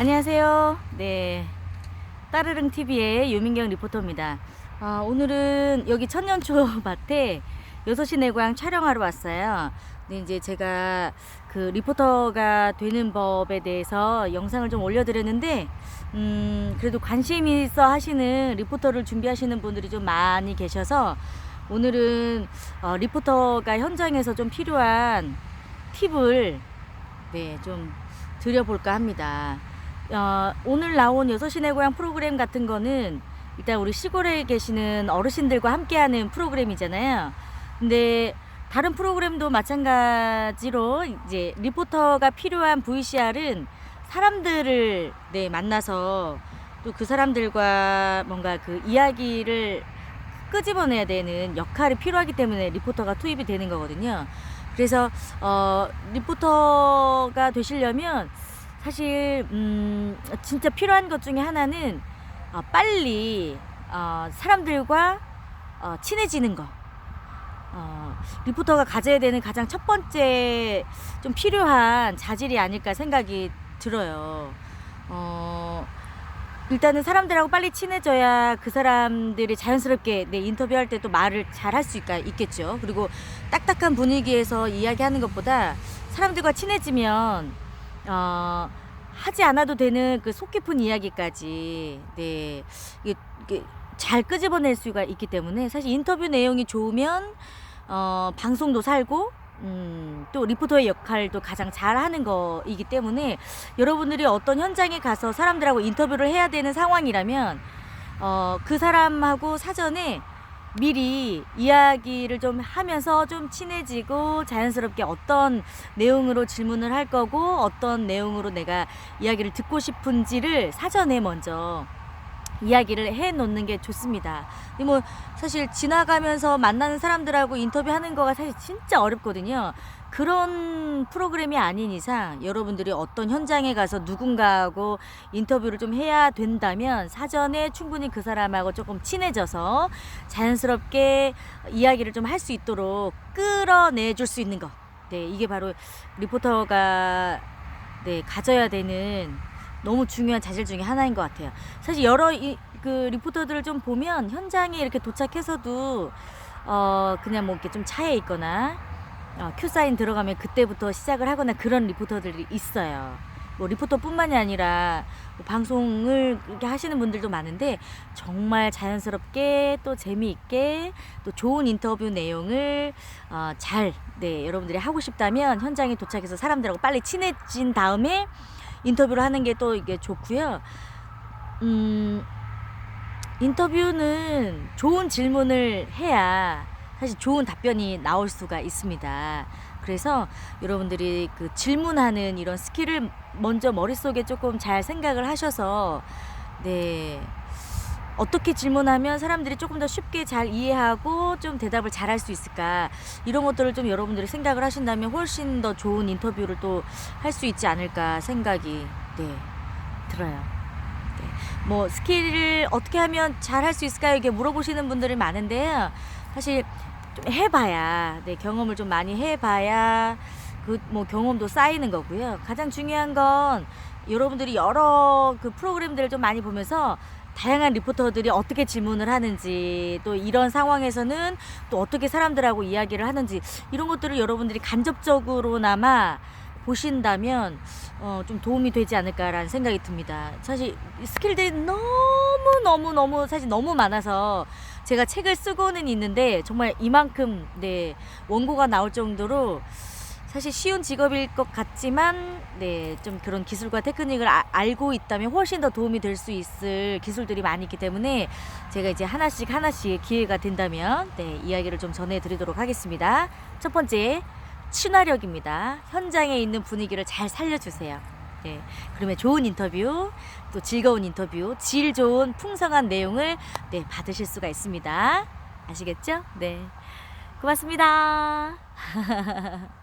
안녕하세요. 네. 따르릉 TV의 유민경 리포터입니다. 아, 오늘은 여기 천년초 밭에 6시 내광 촬영하러 왔어요. 근데 이제 제가 그 리포터가 되는 법에 대해서 영상을 좀 올려드렸는데, 음, 그래도 관심 있어 하시는 리포터를 준비하시는 분들이 좀 많이 계셔서 오늘은 어, 리포터가 현장에서 좀 필요한 팁을 네, 좀 드려볼까 합니다. 어, 오늘 나온 6시 내 고향 프로그램 같은 거는 일단 우리 시골에 계시는 어르신들과 함께하는 프로그램이잖아요. 근데 다른 프로그램도 마찬가지로 이제 리포터가 필요한 VCR은 사람들을 네, 만나서 또 그 사람들과 뭔가 그 이야기를 끄집어내야 되는 역할이 필요하기 때문에 리포터가 투입이 되는 거거든요. 그래서 어, 리포터가 되시려면 사실 음, 진짜 필요한 것 중에 하나는 어, 빨리 어, 사람들과 어, 친해지는 거. 어, 리포터가 가져야 되는 가장 첫 번째 좀 필요한 자질이 아닐까 생각이 들어요. 어, 일단은 사람들하고 빨리 친해져야 그 사람들이 자연스럽게 내 인터뷰할 때 또 말을 잘 할 수 있겠죠. 그리고 딱딱한 분위기에서 이야기하는 것보다 사람들과 친해지면 어, 하지 않아도 되는 그 속 깊은 이야기까지. 네. 이게, 이게 잘 끄집어낼 수가 있기 때문에 사실 인터뷰 내용이 좋으면 어, 방송도 살고 음, 또 리포터의 역할도 가장 잘하는 거이기 때문에 여러분들이 어떤 현장에 가서 사람들하고 인터뷰를 해야 되는 상황이라면 어, 그 사람하고 사전에 미리 이야기를 좀 하면서 좀 친해지고 자연스럽게 어떤 내용으로 질문을 할 거고 어떤 내용으로 내가 이야기를 듣고 싶은지를 사전에 먼저 이야기를 해 놓는 게 좋습니다. 뭐 사실 지나가면서 만나는 사람들하고 인터뷰하는 거가 사실 진짜 어렵거든요. 그런 프로그램이 아닌 이상 여러분들이 어떤 현장에 가서 누군가하고 인터뷰를 좀 해야 된다면 사전에 충분히 그 사람하고 조금 친해져서 자연스럽게 이야기를 좀 할 수 있도록 끌어내 줄 수 있는 거. 네, 이게 바로 리포터가 네, 가져야 되는 너무 중요한 자질 중에 하나인 것 같아요. 사실 여러 이, 그 리포터들을 좀 보면 현장에 이렇게 도착해서도 어 그냥 뭐 이렇게 좀 차에 있거나 어, 큐 사인 들어가면 그때부터 시작을 하거나 그런 리포터들이 있어요. 뭐 리포터뿐만이 아니라 뭐 방송을 이렇게 하시는 분들도 많은데 정말 자연스럽게 또 재미있게 또 좋은 인터뷰 내용을 어, 잘 네, 여러분들이 하고 싶다면 현장에 도착해서 사람들하고 빨리 친해진 다음에 인터뷰를 하는 게 또 이게 좋고요. 음, 인터뷰는 좋은 질문을 해야 사실 좋은 답변이 나올 수가 있습니다. 그래서 여러분들이 그 질문하는 이런 스킬을 먼저 머릿속에 조금 잘 생각을 하셔서 네. 어떻게 질문하면 사람들이 조금 더 쉽게 잘 이해하고 좀 대답을 잘 할 수 있을까 이런 것들을 좀 여러분들이 생각을 하신다면 훨씬 더 좋은 인터뷰를 또 할 수 있지 않을까 생각이 네 들어요. 네. 뭐 스킬을 어떻게 하면 잘 할 수 있을까요? 이렇게 물어보시는 분들이 많은데요. 사실 좀 해봐야 네 경험을 좀 많이 해봐야 그 뭐 경험도 쌓이는 거고요. 가장 중요한 건 여러분들이 여러 그 프로그램들을 좀 많이 보면서 다양한 리포터들이 어떻게 질문을 하는지 또 이런 상황에서는 또 어떻게 사람들하고 이야기를 하는지 이런 것들을 여러분들이 간접적으로나마 보신다면 어, 좀 도움이 되지 않을까라는 생각이 듭니다. 사실 스킬들이 너무 너무 너무 사실 너무 많아서 제가 책을 쓰고는 있는데 정말 이만큼 네 원고가 나올 정도로 사실 쉬운 직업일 것 같지만 네 좀 그런 기술과 테크닉을 아- 알고 있다면 훨씬 더 도움이 될 수 있을 기술들이 많이 있기 때문에 제가 이제 하나씩 하나씩 기회가 된다면 네 이야기를 좀 전해 드리도록 하겠습니다. 첫 번째 친화력입니다. 현장에 있는 분위기를 잘 살려주세요. 네, 그러면 좋은 인터뷰, 또 즐거운 인터뷰, 질 좋은 풍성한 내용을 네, 받으실 수가 있습니다. 아시겠죠? 네. 고맙습니다.